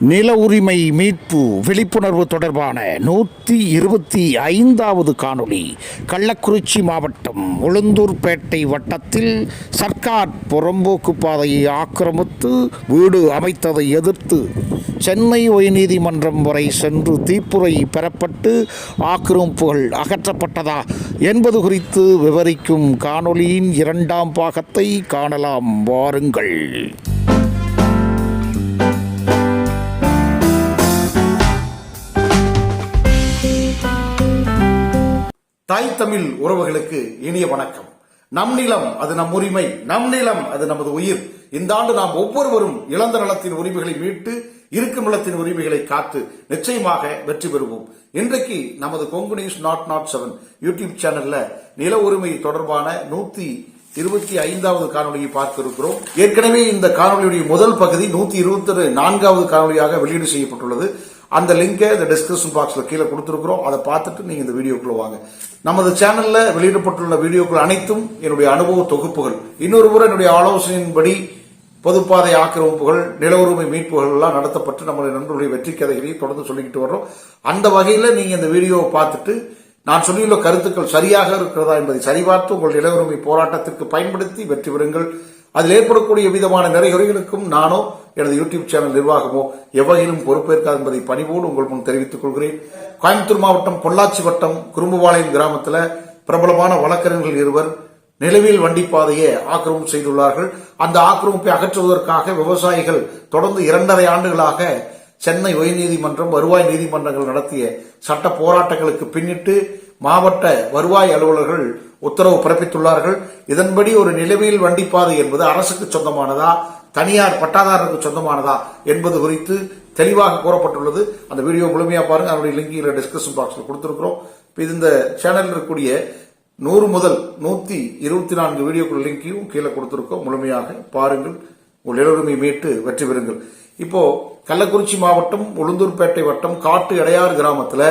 நில உரிமை மீட்பு விழிப்புணர்வு தொடர்பான நூற்றி இருபத்தி ஐந்தாவது காணொளி கள்ளக்குறிச்சி மாவட்டம் உளுந்தூர்பேட்டை வட்டத்தில் சர்க்கார் புறம்போக்கு பாதையை ஆக்கிரமித்து வீடு அமைத்ததை எதிர்த்து சென்னை உயர்நீதிமன்றம் வரை சென்று தீப்புரை பெறப்பட்டு ஆக்கிரமிப்புகள் அகற்றப்பட்டதா என்பது குறித்து விவரிக்கும் காணொளியின் இரண்டாம் பாகத்தை காணலாம். வாருங்கள். தாய் தமிழ் உறவுகளுக்கு இனிய வணக்கம். நம் நிலம் அது நம் உரிமை நம் நிலம் அது நமது உயிர். இந்த ஆண்டு நாம் ஒவ்வொருவரும் இழந்த நலத்தின் உரிமைகளை மீட்டு இருக்கும் நிலத்தின் உரிமைகளை காத்து நிச்சயமாக வெற்றி பெறுவோம். இன்றைக்கு நமது Kongu news not not seven YouTube சேனல்ல நில உரிமை தொடர்பான நூத்தி இருபத்தி ஐந்தாவது காணொலியை பார்க்க இருக்கிறோம் ஏற்கனவே இந்த காணொலியுடைய முதல் பகுதி நூத்தி இருபத்தி நான்காவது காணொலியாக வெளியீடு செய்யப்பட்டுள்ளது. அந்த லிங்கை இந்த டிஸ்கிரிப்ஷன் பாக்ஸில் கீழே கொடுத்துருக்குறோம். அதை பார்த்துட்டு நீங்கள் இந்த வீடியோக்குள்ள வாங்க. நமது சேனலில் வெளியிடப்பட்டுள்ள வீடியோக்கள் அனைத்தும் என்னுடைய அனுபவ தொகுப்புகள். இன்னொரு முறை என்னுடைய ஆலோசனையின்படி பொதுப்பாதை ஆக்கிரமிப்புகள் நில உரிமை மீட்புகள் எல்லாம் நடத்தப்பட்டு நம்மளுடைய நண்பர்களுடைய வெற்றி கதைகளை தொடர்ந்து சொல்லிக்கிட்டு வர்றோம். அந்த வகையில் நீங்கள் இந்த வீடியோவை பார்த்துட்டு நான் சொல்லியுள்ள கருத்துக்கள் சரியாக இருக்கிறதா என்பதை சரிபார்த்து உங்கள் நில உரிமை போராட்டத்திற்கு பயன்படுத்தி வெற்றி பெறுங்கள். அதில் ஏற்படக்கூடிய விதமான நிறைகுறைகளுக்கும் நானோ எனது யூடியூப் சேனல் நிர்வாகமோ எவ்வகையிலும் பொறுப்பேற்காது என்பதை பணிவோடு உங்கள் முன் தெரிவித்துக் கொள்கிறேன். கோயம்புத்தூர் மாவட்டம் பொள்ளாச்சி வட்டம் குறும்புபாளையம் கிராமத்தில் பிரபலமான வழக்கறிஞர்கள் இருவர் நிலவியல் வண்டி பாதையை ஆக்கிரமிப்பு செய்துள்ளார்கள். அந்த ஆக்கிரமிப்பை அகற்றுவதற்காக விவசாயிகள் தொடர்ந்து இரண்டரை ஆண்டுகளாக சென்னை உயர்நீதிமன்றம் வருவாய் நீதிமன்றங்கள் நடத்திய சட்ட போராட்டங்களுக்கு பின்னிட்டு மாவட்ட வருவாய் அலுவலர்கள் உத்தரவு பிறப்பித்துள்ளார்கள். இதன்படி ஒரு நிலவியல் வண்டிப்பாதை என்பது அரசுக்கு சொந்தமானதா தனியார் பட்டாதாரருக்கு சொந்தமானதா என்பது குறித்து தெளிவாக கூறப்பட்டுள்ளது. அந்த வீடியோ முழுமையாக பாருங்கள் அதனுடைய லிங்கில் டிஸ்கஷன் டிஸ்கிரிப்ஷன் கொடுத்துருக்குறோம். இப்போ இது இந்த சேனலில் இருக்கக்கூடிய நூறு முதல் நூற்றி இருபத்தி நான்கு வீடியோக்கள் லிங்கையும் கீழே கொடுத்துருக்கோம். முழுமையாக பாருங்கள். உங்கள் நிலவுரிமை மீட்டு வெற்றி பெறுங்கள். இப்போ கள்ளக்குறிச்சி மாவட்டம் உளுந்தூர்பேட்டை வட்டம் காட்டு இடையாறு கிராமத்தில்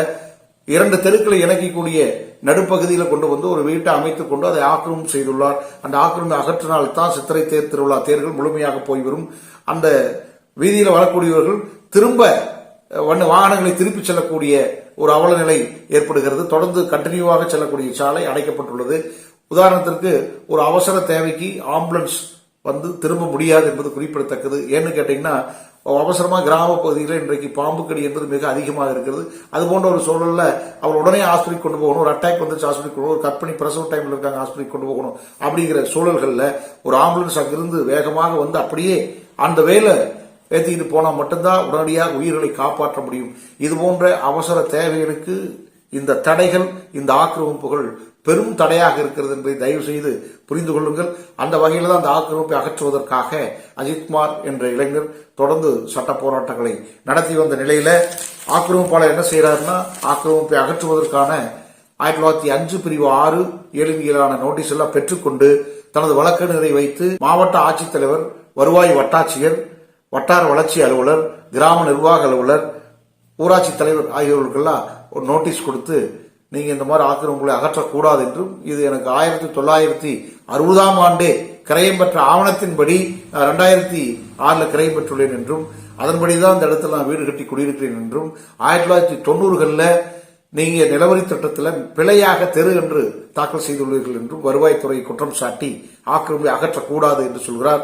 இரண்டு தெருக்களை இணைக்கக்கூடிய நடுப்பகுதியில் கொண்டு வந்து ஒரு வீட்டை அமைத்துக் கொண்டு அதை ஆக்கிரமம் செய்துள்ளார். அந்த ஆக்கிரமம் அகற்றினால் தான் சித்திரை தேர் திருவிழா தேர்கள் முழுமையாக போய்வரும் அந்த வீதியில் வரக்கூடியவர்கள் திரும்ப வண்ண வாகனங்களை திருப்பி செல்லக்கூடிய ஒரு அவல நிலை ஏற்படுகிறது. தொடர்ந்து கண்டினியூவாக செல்லக்கூடிய சாலை அடைக்கப்பட்டுள்ளது. உதாரணத்திற்கு ஒரு அவசர தேவைக்கு ஆம்புலன்ஸ் வந்து திரும்ப முடியாது என்பது குறிப்பிடத்தக்கது. ஏன்னு கேட்டீங்கன்னா அவசரமாக கிராம பகுதியில் இன்றைக்கு பாம்பு கடி என்பது மிக அதிகமாக இருக்கிறது. அது போன்ற ஒரு சூழலில் அவர் உடனே ஆஸ்பத்திரி கொண்டு போகணும். ஒரு அட்டாக் வந்து ஆஸ்பத்திரி கொண்டு ஒரு கற்பனை பிரசவ டைமில் இருக்காங்க ஆஸ்பத்திரி கொண்டு போகணும். அப்படிங்கிற சூழல்களில் ஒரு ஆம்புலன்ஸ் அங்கிருந்து வேகமாக வந்து அப்படியே அந்த வேலை ஏற்றிக்கிட்டு போனால் மட்டும்தான் உடனடியாக உயிர்களை காப்பாற்ற முடியும். இது போன்ற அவசர தேவைகளுக்கு இந்த தடைகள் இந்த ஆக்கிரமிப்புகள் பெரும் தடையாக இருக்கிறது என்பதை தயவு செய்து புரிந்து கொள்ளுங்கள். அந்த வகையில் தான் அந்த ஆக்கிரமிப்பை அகற்றுவதற்காக அஜித்குமார் என்ற இளைஞர் தொடர்ந்து சட்ட போராட்டங்களை நடத்தி வந்த நிலையில ஆக்கிரமிப்பாளர் என்ன செய்யறாருன்னா ஆக்கிரமிப்பை அகற்றுவதற்கான ஆயிரத்தி தொள்ளாயிரத்தி அஞ்சு பிரிவு ஆறு ஏழுவியலான நோட்டீஸ் எல்லாம் பெற்றுக்கொண்டு தனது வழக்கறிஞரை வைத்து மாவட்ட ஆட்சித்தலைவர் வருவாய் வட்டாட்சியர் வட்டார வளர்ச்சி அலுவலர் கிராம நிர்வாக அலுவலர் ஊராட்சி தலைவர் ஆகியோருக்கெல்லாம் ஒரு நோட்டீஸ் கொடுத்து நீங்க இந்த மாதிரி ஆக்கிரமிப்புகளை அகற்றக்கூடாது என்றும் இது எனக்கு ஆயிரத்தி தொள்ளாயிரத்தி அறுபதாம் ஆண்டே கிரயம் பெற்ற ஆவணத்தின்படி ரெண்டாயிரத்தி ஆறுல கிரயம் பெற்றுள்ளேன் என்றும் அதன்படிதான் இந்த இடத்துல நான் வீடு கட்டி குடியிருக்கிறேன் என்றும் ஆயிரத்தி தொள்ளாயிரத்தி தொண்ணூறுகள்ல நீங்க நிலவரி திட்டத்தில் பிழையாக தெரு என்று தாக்கல் செய்துள்ளீர்கள் என்றும் வருவாய்த்துறை குற்றம் சாட்டி ஆக்கிரமிப்பை அகற்றக்கூடாது என்று சொல்கிறார்.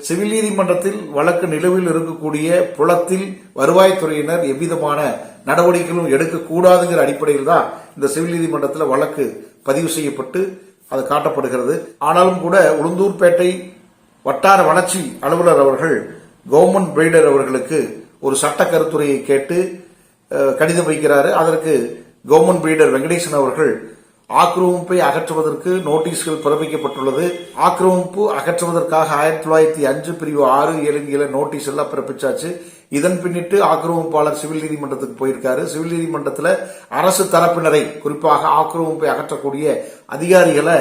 சிவில் நீதிமன்றத்தில் வழக்கு நிலுவையில் இருக்கக்கூடிய புலத்தில் வருவாய்த்துறையினர் எவ்விதமான நடவடிக்கைகளும் எடுக்கக்கூடாதுங்கிற அடிப்படையில் தான் இந்த சிவில் நீதிமன்றத்தில் வழக்கு பதிவு செய்யப்பட்டு அது காட்டப்படுகிறது. ஆனாலும் கூட உளுந்தூர்பேட்டை வட்டார வளர்ச்சி அலுவலர் அவர்கள் கவர்மெண்ட் பிரைடர் அவர்களுக்கு ஒரு சட்ட கருத்துரையை கேட்டு கடிதம் வைக்கிறாரு. அதற்கு கவர்மெண்ட் பிரீடர் வெங்கடேசன் அவர்கள் ஆக்கிரமிப்பை அகற்றுவதற்கு நோட்டீஸ்கள் பிறப்பிக்கப்பட்டுள்ளது. ஆக்கிரமிப்பு அகற்றுவதற்காக ஆயிரத்தி தொள்ளாயிரத்தி அஞ்சு பிரிவு ஆறு ஏழு ஏழு நோட்டீஸ் எல்லாம் பிறப்பிச்சாச்சு. இதன் பின்னிட்டு ஆக்கிரமிப்பாளர் சிவில் நீதிமன்றத்துக்கு போயிருக்காரு. சிவில் நீதிமன்றத்தில் அரசு தரப்பினரை குறிப்பாக ஆக்கிரமிப்பை அகற்றக்கூடிய அதிகாரிகளை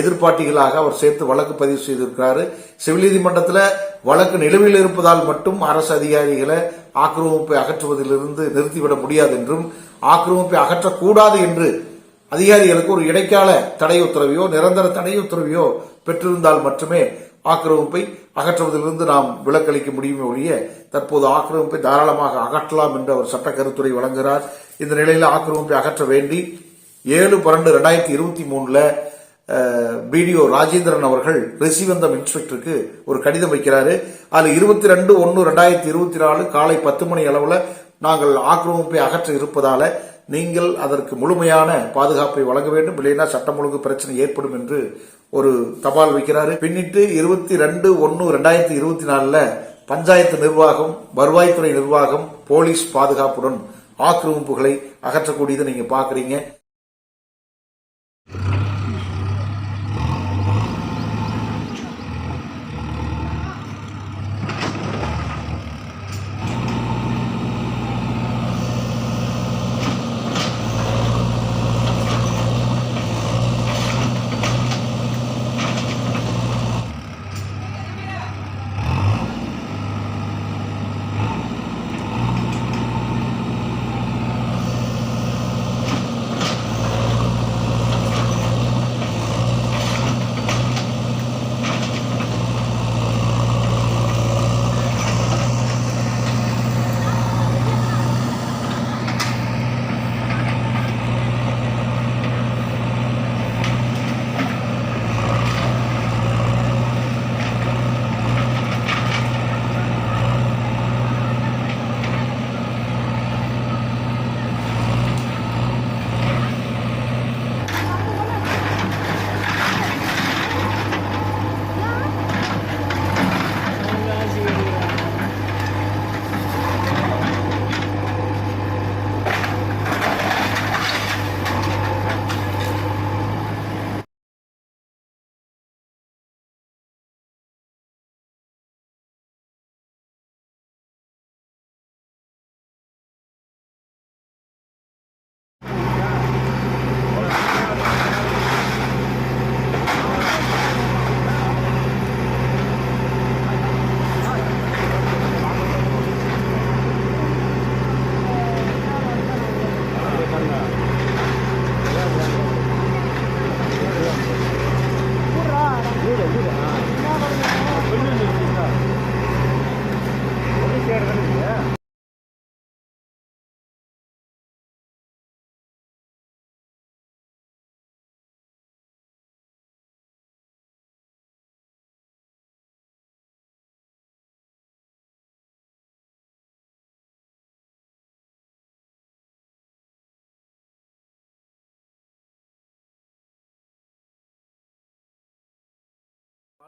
எதிர்பார்ட்டிகளாக அவர் சேர்த்து வழக்கு பதிவு செய்திருக்கிறாரு. சிவில் நீதிமன்றத்தில் வழக்கு நிலுவையில் இருப்பதால் மட்டும் அரசு அதிகாரிகளை ஆக்கிரமிப்பை அகற்றுவதிலிருந்து நிறுத்திவிட முடியாது என்றும் ஆக்கிரமிப்பை அகற்றக்கூடாது என்று அதிகாரிகளுக்கு ஒரு இடைக்கால தடை உத்தரவையோ நிரந்தர தடை உத்தரவையோ பெற்றிருந்தால் மட்டுமே ஆக்கிரமிப்பை அகற்றுவதிலிருந்து நாம் விலக்களிக்க முடியுமே ஒழிய தற்போது ஆக்கிரமிப்பை தாராளமாக அகற்றலாம் என்று அவர் சட்ட கருத்துரை வழங்குகிறார். இந்த நிலையில் ஆக்கிரமிப்பை அகற்ற வேண்டி ஏழு பன்னெண்டு ரெண்டாயிரத்தி இருபத்தி மூணுல பிடிஓ ராஜேந்திரன் அவர்கள் ரிசிவந்தம் இன்ஸ்பெக்டருக்கு ஒரு கடிதம் வைக்கிறாரு. அது இருபத்தி ரெண்டு ஒன்று ரெண்டாயிரத்தி இருபத்தி நாலு காலை பத்து மணி அளவில் நாங்கள் ஆக்கிரமிப்பை அகற்ற இருப்பதால நீங்கள் அதற்கு முழுமையான பாதுகாப்பை வழங்க வேண்டும். இல்லைன்னா சட்டம் ஒழுங்கு பிரச்சனை ஏற்படும் என்று ஒரு தபால் வைக்கிறாரு. பின்னிட்டு இருபத்தி ரெண்டு ஒன்னு ரெண்டாயிரத்தி இருபத்தி நாலுல பஞ்சாயத்து நிர்வாகம் வருவாய்த்துறை நிர்வாகம் போலீஸ் பாதுகாப்புடன் ஆக்கிரமிப்புகளை அகற்றக்கூடியதை நீங்க பாக்குறீங்க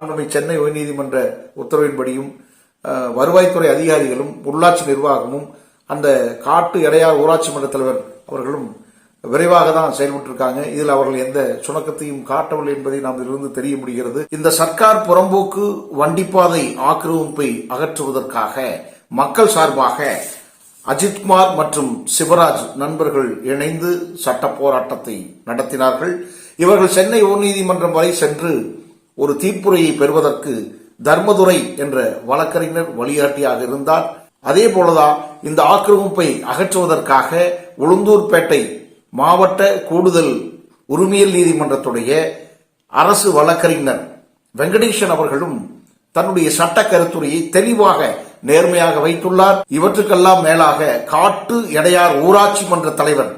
மாண்புமிகு சென்னை உயர்நீதிமன்ற உத்தரவின்படியும் வருவாய்த்துறை அதிகாரிகளும் உள்ளாட்சி நிர்வாகமும் அந்த காட்டு இடையார் ஊராட்சி மன்ற தலைவர் அவர்களும் விரைவாக தான் செயல்பட்டு இருக்காங்க இதில் அவர்கள் எந்த சுணக்கத்தையும் காட்டவில்லை என்பதை நாம் இதிலிருந்து தெரிய முடிகிறது. இந்த சர்க்கார் புறம்போக்கு வண்டிப்பாதை ஆக்கிரமிப்பை அகற்றுவதற்காக மக்கள் சார்பாக அஜித்குமார் மற்றும் சிவராஜ் நண்பர்கள் இணைந்து சட்ட போராட்டத்தை நடத்தினார்கள். இவர்கள் சென்னை உயர்நீதிமன்றம் வரை சென்று ஒரு தீப்புரையை பெறுவதற்கு தர்மதுரை என்ற வழக்கறிஞர் வழிகாட்டியாக இருந்தார். அதே போலதான் இந்த ஆக்கிரமிப்பை அகற்றுவதற்காக உளுந்தூர்பேட்டை மாவட்ட கூடுதல் உரிமையல் நீதிமன்றத்துடைய அரசு வழக்கறிஞர் வெங்கடேசன் அவர்களும் தன்னுடைய சட்ட கருத்துரையை தெளிவாக நேர்மையாக வைத்துள்ளார். இவற்றுக்கெல்லாம் மேலாக காட்டு எடையார் ஊராட்சி மன்ற தலைவர்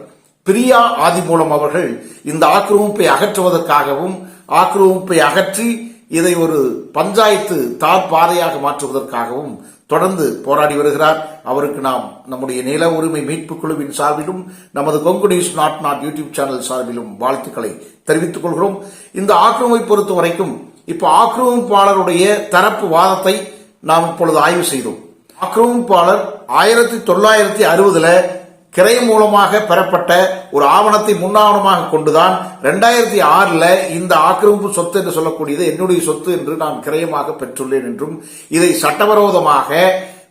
பிரியா ஆதிமூலம் அவர்கள் இந்த ஆக்கிரமிப்பை அகற்றுவதற்காகவும் ஆக்கிரமிப்பை அகற்றி இதை ஒரு பஞ்சாயத்து தார் பாதையாக மாற்றுவதற்காகவும் தொடர்ந்து போராடி வருகிறார். அவருக்கு நாம் நம்முடைய நில உரிமை மீட்பு குழுவின் சார்பிலும் நமது Kongu news naught naught YouTube channel சார்பிலும் வாழ்த்துக்களை தெரிவித்துக் கொள்கிறோம். இந்த ஆக்கிரமிப்பை பொறுத்த வரைக்கும் இப்ப ஆக்கிரமிப்பாளருடைய தரப்பு வாதத்தை நாம் இப்பொழுது ஆய்வு செய்தோம். ஆக்கிரமிப்பாளர் ஆயிரத்தி தொள்ளாயிரத்தி அறுபதுல கிரை மூலமாக பெறப்பட்ட ஒரு ஆவணத்தை முன்னாவணமாக கொண்டுதான் ரெண்டாயிரத்தி ஆறில் இந்த ஆக்கிரமிப்பு சொத்து என்று சொல்லக்கூடியது என்னுடைய சொத்து என்று நான் கிரயமாக பெற்றுள்ளேன் என்றும் இதை சட்டவிரோதமாக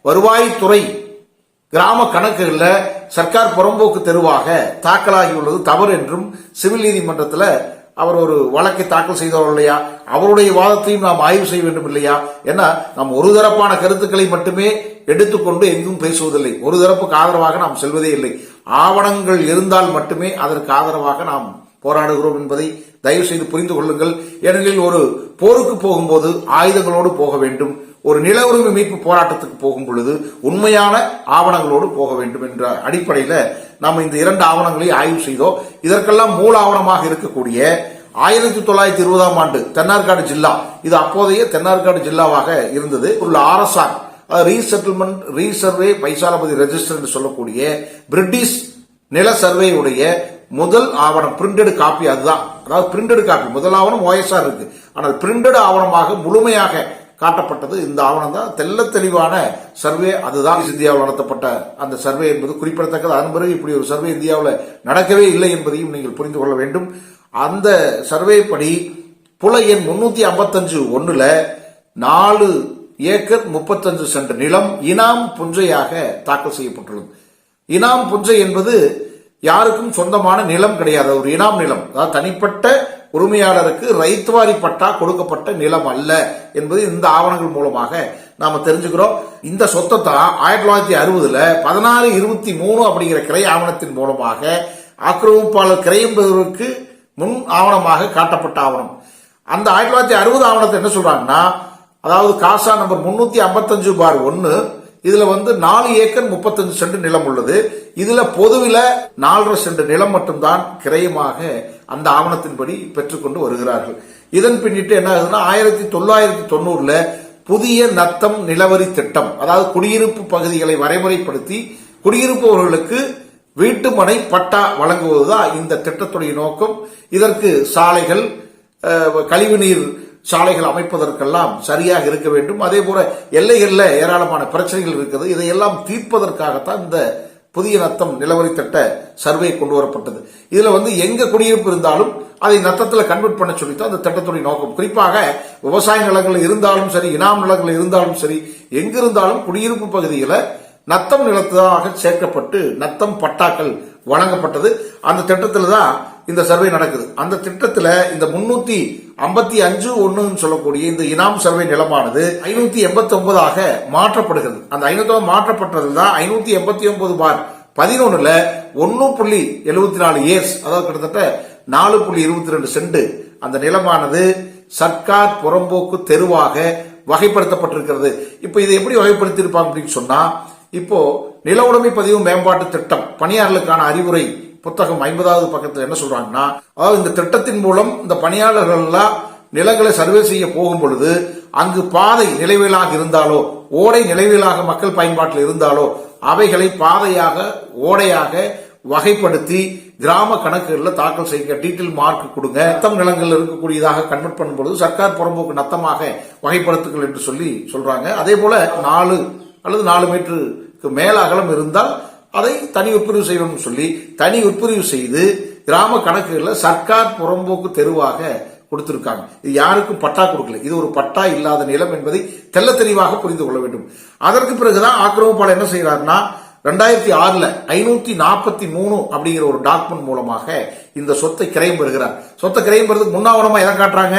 வருவாய்த்துறை கிராம கணக்குகளில் சர்க்கார் புறம்போக்கு தெருவாக தாக்கலாகியுள்ளது தவறு என்றும் சிவில் நீதிமன்றத்தில் அவர் ஒரு வழக்கை தாக்கல் செய்தவர் இல்லையா அவருடைய வாதத்தையும் நாம் ஆய்வு செய்ய வேண்டும் இல்லையா ஏன்னா நாம் ஒரு தரப்பான கருத்துக்களை மட்டுமே எடுத்துக்கொண்டு எங்கும் பேசுவதில்லை. ஒரு தரப்புக்கு ஆதரவாக நாம் செல்வதே இல்லை. ஆவணங்கள் இருந்தால் மட்டுமே அதற்கு ஆதரவாக நாம் போராடுகிறோம் என்பதை தயவு செய்து புரிந்து கொள்ளுங்கள். ஏனெனில் ஒரு போருக்கு போகும்போது ஆயுதங்களோடு போக வேண்டும். ஒரு நில உரிமை மீட்பு போராட்டத்துக்கு போகும் பொழுது உண்மையான ஆவணங்களோடு போக வேண்டும் என்ற அடிப்படையில் நாம் இந்த இரண்டு ஆவணங்களை ஆய்வு செய்தோம். இதற்கெல்லாம் மூல ஆவணமாக இருக்கக்கூடிய ஆயிரத்தி தொள்ளாயிரத்தி இருபதாம் ஆண்டு தென்னார்காடு ஜில்லா. இது அப்போதைய தென்னார்காடு ஜில்லாவாக இருந்தது. உள்ள ஆர்எஸ்ஆர் ரீசெட்டில்மெண்ட் ரீசர்வே பைசாலபதி ரெஜிஸ்டர் என்று சொல்லக்கூடிய பிரிட்டிஷ் நில சர்வேயுடைய முதல் ஆவணம் பிரிண்டட் காப்பி அதுதான். அதாவது பிரிண்டட் காப்பி முதல் ஆவணம் ஓஎஸ்ஆர் இருக்கு. ஆனால் பிரிண்டட் ஆவணமாக முழுமையாக காட்டப்பட்டது இந்த ஆவணம் தான். தெல்ல தெளிவான சர்வே அதுதான். இந்தியாவில் நடத்தப்பட்ட அந்த சர்வே என்பது குறிப்பிடத்தக்கது. அதன் பிறகு இப்படி ஒரு சர்வே இந்தியாவில் நடக்கவே இல்லை என்பதையும் நீங்கள் புரிந்து கொள்ள வேண்டும். அந்த சர்வே படி புல எண் முன்னூத்தி ஐம்பத்தஞ்சு ஒன்றுல நாலு ஏக்கர் முப்பத்தஞ்சு சென்ட் நிலம் இனாம் புஞ்சையாக தாக்கல் செய்யப்பட்டுள்ளது. இனாம் புஞ்சை என்பது யாருக்கும் சொந்தமான நிலம் கிடையாது. ஒரு இனாம் நிலம். அதாவது தனிப்பட்ட உரிமையாளருக்கு ரைத்துவாரி பட்டா கொடுக்கப்பட்ட நிலம் அல்ல என்பது இந்த ஆவணங்கள் மூலமாக நாம தெரிஞ்சுக்கிறோம். இந்த சொத்தை தான் ஆயிரத்தி தொள்ளாயிரத்தி அறுபதுல பதினாறு இருபத்தி மூணு அப்படிங்கிற கிளை ஆவணத்தின் மூலமாக ஆக்கிரமிப்பாளர் கிரயம் முன் ஆவணமாக காட்டப்பட்ட ஆவணம். அந்த ஆயிரத்தி தொள்ளாயிரத்தி அறுபது ஆவணத்தை என்ன சொல்றாங்கன்னா அதாவது காசா நம்பர் முன்னூத்தி ஐம்பத்தஞ்சு பார் ஒன்னு இதுல வந்து நாலு ஏக்கர் முப்பத்தஞ்சு சென்ட் நிலம் உள்ளது. இதுல பொதுவில நாலரை சென்ட் நிலம் மட்டும்தான் கிரயமாக அந்த ஆவணத்தின்படி பெற்றுக்கொண்டு வருகிறார்கள். இதன் பின்னிட்டு என்ன ஆகுதுன்னா ஆயிரத்தி தொள்ளாயிரத்தி தொண்ணூறுல புதிய நத்தம் நிலவரி திட்டம் அதாவது குடியிருப்பு பகுதிகளை வரைமுறைப்படுத்தி குடியிருப்பவர்களுக்கு வீட்டுமனை பட்டா வழங்குவதுதான் இந்த திட்டத்துடைய நோக்கம். இதற்கு சாலைகள் கழிவுநீர் சாலைகள் அமைப்பதற்கெல்லாம் சரியாக இருக்க வேண்டும். அதே போல எல்லைகளில் ஏராளமான பிரச்சனைகள் இருக்குது. இதையெல்லாம் தீர்ப்பதற்காகத்தான் இந்த புதிய நத்தம் நிலவரி திட்ட சர்வே கொண்டு வரப்பட்டது. இதுல வந்து எங்க குடியிருப்பு இருந்தாலும் அதை நத்தத்தில் கன்வெர்ட் பண்ண சொல்லித்தான் அந்த திட்டத்துடைய நோக்கம். குறிப்பாக விவசாய நிலங்கள் இருந்தாலும் சரி இனாம் நிலங்கள் இருந்தாலும் சரி எங்கிருந்தாலும் குடியிருப்பு பகுதியில் நத்தம் நிலத்தாக சேர்க்கப்பட்டு நத்தம் பட்டாக்கள் வழங்கப்பட்டது. அந்த திட்டத்தில் தான் இந்த சர்வே நடக்குது. அந்த திட்டத்தில் இந்த முன்னூத்தி ஐம்பத்தி அஞ்சு ஒன்றுன்னு சொல்லக்கூடிய இந்த இனாம் சர்வே நிலமானது ஐநூத்தி எண்பத்தி ஒன்பதாக மாற்றப்படுகிறது. அந்த ஐநூத்தி மாற்றப்பட்டது தான் ஐநூத்தி எண்பத்தி ஒன்பது பார் பதினொன்னுல ஒன்னு புள்ளி எழுபத்தி நாலு இயர்ஸ் அதாவது கிட்டத்தட்ட நாலு புள்ளி இருபத்தி ரெண்டு சென்ட் அந்த நிலமானது சர்க்கார் புறம்போக்கு தெருவாக வகைப்படுத்தப்பட்டிருக்கிறது. இப்போ இதை எப்படி வகைப்படுத்தியிருப்பாங்க அப்படின்னு சொன்னா இப்போ நில உடைமை பதிவு மேம்பாட்டு திட்டம் பணியாளர்களுக்கான அறிவுரை புத்தகம் ஐம்பதாவது பக்கத்தில் என்ன சொல்றாங்கன்னா அதாவது இந்த திட்டத்தின் மூலம் இந்த பணியாளர்கள் எல்லாம் நிலங்களை சர்வே செய்ய போகும் பொழுது அங்கு பாதை நிலைவிலாக இருந்தாலோ ஓடை நிலைவிலாக மக்கள் பயன்பாட்டில் இருந்தாலோ அவைகளை பாதையாக ஓடையாக வகைப்படுத்தி கிராம கணக்குகளில் தாக்கல் செய்ய டீட்டெயில் மார்க் கொடுங்க. நத்தம் நிலங்கள் இருக்கக்கூடியதாக கன்வெர்ட் பண்ணும்பொழுது சர்க்கார் புறம்போக்கு நத்தமாக வகைப்படுத்துங்கள் என்று சொல்லி சொல்றாங்க. அதே போல நாலு அல்லது நாலு மீட்டருக்கு மேல அகலம் இருந்தால் அதை தனி உட்பிரிவு செய்யணும்னு சொல்லி தனி உட்பிரிவு செய்து கிராம கணக்குகளில் சர்க்கார் புறம்போக்கு தெருவாக கொடுத்திருக்காங்க. இது யாருக்கும் பட்டா கொடுக்கல. இது ஒரு பட்டா இல்லாத நிலம் என்பதை தெல்ல தெளிவாக புரிந்து கொள்ள வேண்டும். அதற்கு பிறகுதான் ஆக்கிரமிப்பாளர் என்ன செய்யறாருன்னா ரெண்டாயிரத்தி ஆறுல ஐநூத்தி நாற்பத்தி மூணு அப்படிங்கிற ஒரு டாக்குமெண்ட் மூலமாக இந்த சொத்தை கிரையம் பெறுகிறார். சொத்தை கிரையம் பெறதுக்கு முன்னாவணமா எதை காட்டுறாங்க?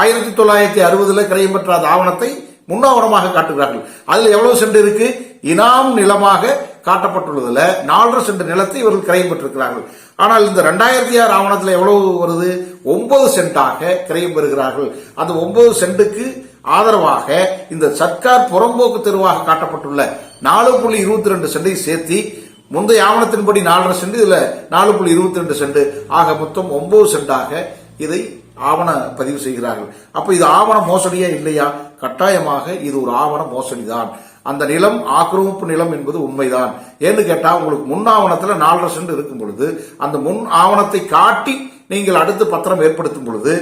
ஆயிரத்தி தொள்ளாயிரத்தி அறுபதுல கிரையம் பெற்ற ஆவணத்தை முன்னாவணமாக காட்டுகிறார்கள். அதுல எவ்வளவு சென்று இருக்கு? இனாம் நிலமாக காட்டப்பட்டுள்ளதுல நாலரை சென்ட் நிலத்தை இவர்கள் கிரயம் பெற்றிருக்கிறார்கள். ஆனால் இந்த ரெண்டாயிரத்தி ஆறு ஆவணத்தில் எவ்வளவு வருது? ஒன்பது சென்டாக கிரையம் பெறுகிறார்கள். அந்த ஒன்பது சென்ட்டுக்கு ஆதரவாக இந்த சர்க்கார் புறம்போக்கு தெருவாக காட்டப்பட்டுள்ள நாலு புள்ளி இருபத்தி ரெண்டு சென்டை சேர்த்தி முந்தைய ஆவணத்தின்படி நாலரை சென்ட் இதுல நாலு புள்ளி இருபத்தி ரெண்டு சென்ட் ஆக மொத்தம் ஒன்பது சென்டாக இதை ஆவண பதிவு செய்கிறார்கள். அப்ப இது ஆவண மோசடியா இல்லையா? கட்டாயமாக இது ஒரு ஆவண மோசடிதான். அந்த நிலம் ஆக்கிரமிப்பு நிலம் என்பது உண்மைதான். ஏன்னு கேட்டா உங்களுக்கு முன் ஆவணத்துல நாலரை சென்ட் இருக்கும் பொழுது அந்த முன் ஆவணத்தை காட்டி நீங்கள் அடுத்து பத்திரம் ஏற்படுத்தும் பொழுது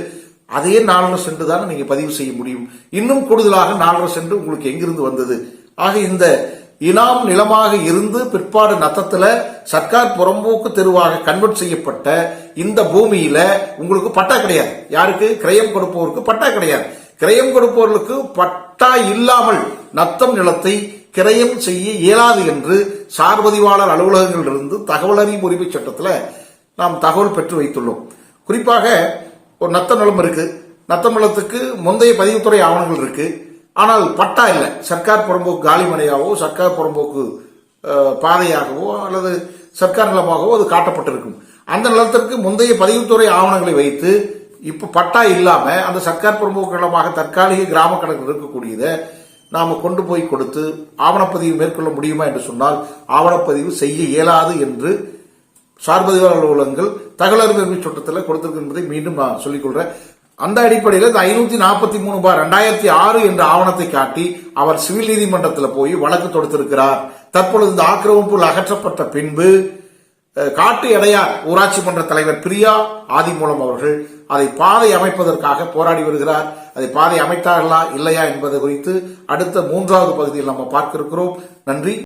அதே நாலரை சென்ட் தானே நீங்க பதிவு செய்ய முடியும். இன்னும் கூடுதலாக நாலரை சென்ட் உங்களுக்கு எங்கிருந்து வந்தது? ஆக இந்த இனாம் நிலமாக இருந்து பிற்பாடு நத்தத்துல சர்க்கார் புறம்போக்கு தெருவாக கன்வெர்ட் செய்யப்பட்ட இந்த பூமியில உங்களுக்கு பட்டா கிடையாது. யாருக்கு? கிரயம் கொடுப்பவருக்கு பட்டா கிடையாது. கிரயம் கொடுப்பவர்களுக்கு பட்டா இல்லாமல் நத்தம் நிலத்தை கிரயம் செய்ய இயலாது என்று சார்பதிவாளர் அலுவலகங்களிலிருந்து தகவல் அறியும் உரிமை சட்டத்தில் நாம் தகவல் பெற்று வைத்துள்ளோம். குறிப்பாக ஒரு நத்த நிலம் இருக்கு. நத்த நிலத்துக்கு முந்தைய பதிவுத்துறை ஆவணங்கள் இருக்கு. ஆனால் பட்டா இல்லை. சர்க்கார் புறம்போக்கு காலிமனையாகவோ சர்க்கார் புறம்போக்கு பாதையாகவோ அல்லது சர்க்கார் நிலமாகவோ அது காட்டப்பட்டிருக்கும். அந்த நிலத்திற்கு முந்தைய பதிவுத்துறை ஆவணங்களை வைத்து இப்போ பட்டா இல்லாமல் அந்த சர்க்கார் பிரமுக நிலமாக தற்காலிக கிராம கணக்கு இருக்கக்கூடியதை நாம் கொண்டு போய் கொடுத்து ஆவணப்பதிவு மேற்கொள்ள முடியுமா என்று சொன்னால் ஆவணப்பதிவு செய்ய இயலாது என்று சார்பதிவாளர் அலுவலகங்கள் தகவலறிஞர்கள் சட்டத்தில் கொடுத்திருக்கு என்பதை மீண்டும் நான் சொல்லிக்கொள்கிறேன் அந்த அடிப்படையில் இந்த ஐநூத்தி நாற்பத்தி மூணு பார் ரெண்டாயிரத்தி ஆறு என்ற ஆவணத்தை காட்டி அவர் சிவில் நீதிமன்றத்தில் போய் வழக்கு தொடுத்திருக்கிறார். தற்பொழுது இந்த ஆக்கிரமிப்பு அகற்றப்பட்ட பின்பு காட்டு எடையார் ஊராட்சி மன்ற தலைவர் பிரியா ஆதிமூலம் அவர்கள் அதை பாதை அமைப்பதற்காக போராடி வருகிறார். அதை பாதை அமைத்தார்களா இல்லையா என்பது குறித்து அடுத்த மூன்றாவது பகுதியில் நம்ம பார்க்க இருக்கிறோம் நன்றி.